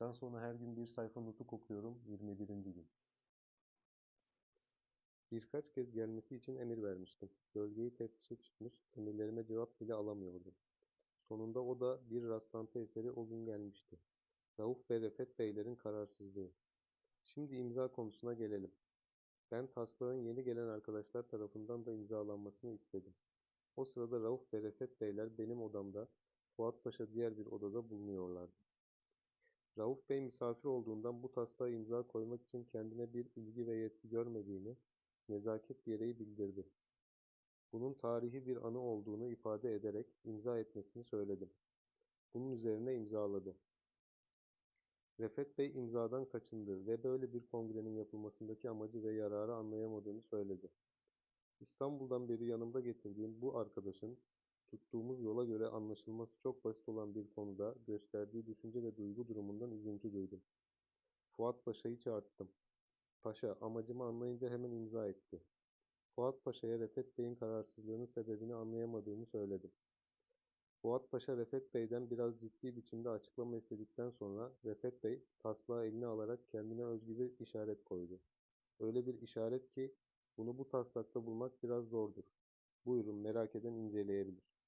Baştan sona her gün bir sayfa nutuk okuyorum. 21. gün. Birkaç kez gelmesi için emir vermiştim. Bölgeyi teftişe çıkmış, emirlerime cevap bile alamıyordum. Sonunda o da bir rastlantı eseri o gün gelmişti. Rauf ve Refet Beylerin kararsızlığı. Şimdi imza konusuna gelelim. Ben taslağın yeni gelen arkadaşlar tarafından da imzalanmasını istedim. O sırada Rauf ve Refet Beyler benim odamda, Fuat Paşa diğer bir odada bulunuyorlardı. Rauf Bey misafir olduğundan bu taslağa imza koymak için kendine bir ilgi ve yetki görmediğini nezaket gereği bildirdi. Bunun tarihi bir anı olduğunu ifade ederek imza etmesini söyledim. Bunun üzerine imzaladı. Refet Bey imzadan kaçındı ve böyle bir kongrenin yapılmasındaki amacı ve yararı anlayamadığını söyledi. İstanbul'dan beri yanımda getirdiğim bu arkadaşın tuttuğumuz yola göre anlaşılması çok basit olan bir konuda gösterdiği düşünce ve duygu durumundan üzüntü duydum. Fuat Paşa'yı çağırttım. Paşa amacımı anlayınca hemen imza etti. Fuat Paşa'ya Refet Bey'in kararsızlığının sebebini anlayamadığımı söyledim. Fuat Paşa Refet Bey'den biraz ciddi biçimde açıklama istedikten sonra Refet Bey taslağı eline alarak kendine özgü bir işaret koydu. Öyle bir işaret ki bunu bu taslakta bulmak biraz zordur. Buyurun merak eden inceleyebilir.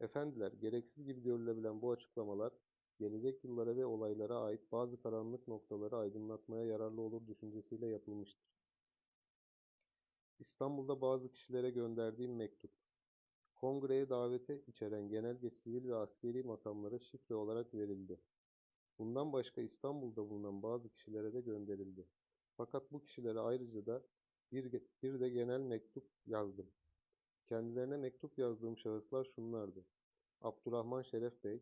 Efendiler, gereksiz gibi görülebilen bu açıklamalar gelecek yıllara ve olaylara ait bazı karanlık noktaları aydınlatmaya yararlı olur düşüncesiyle yapılmıştır. İstanbul'da bazı kişilere gönderdiğim mektup. Kongreye davete içeren genelge sivil ve askeri makamlara şifre olarak verildi. Bundan başka İstanbul'da bulunan bazı kişilere de gönderildi. Fakat bu kişilere ayrıca da bir, bir de genel mektup yazdım. Kendilerine mektup yazdığım şahıslar şunlardı. Abdurrahman Şeref Bey,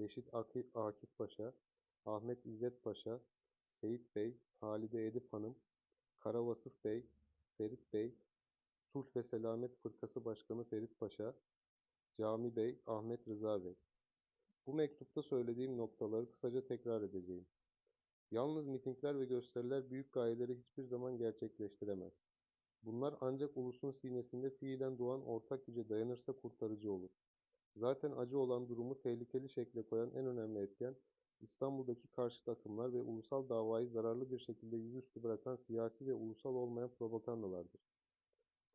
Reşit Akif Paşa, Ahmet İzzet Paşa, Seyit Bey, Halide Edip Hanım, Kara Vasıf Bey, Ferit Bey, Sulh ve Selamet Fırkası Başkanı Ferit Paşa, Cami Bey, Ahmet Rıza Bey. Bu mektupta söylediğim noktaları kısaca tekrar edeceğim. Yalnız mitingler ve gösteriler büyük gayeleri hiçbir zaman gerçekleştiremez. Bunlar ancak ulusun sinesinde fiilen doğan ortak güce dayanırsa kurtarıcı olur. Zaten acı olan durumu tehlikeli şekle koyan en önemli etken, İstanbul'daki karşıt akımlar ve ulusal davayı zararlı bir şekilde yüzüstü bırakan siyasi ve ulusal olmayan propagandalardır.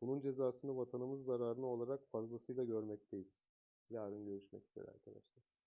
Bunun cezasını vatanımız zararına olarak fazlasıyla görmekteyiz. Yarın görüşmek üzere arkadaşlar.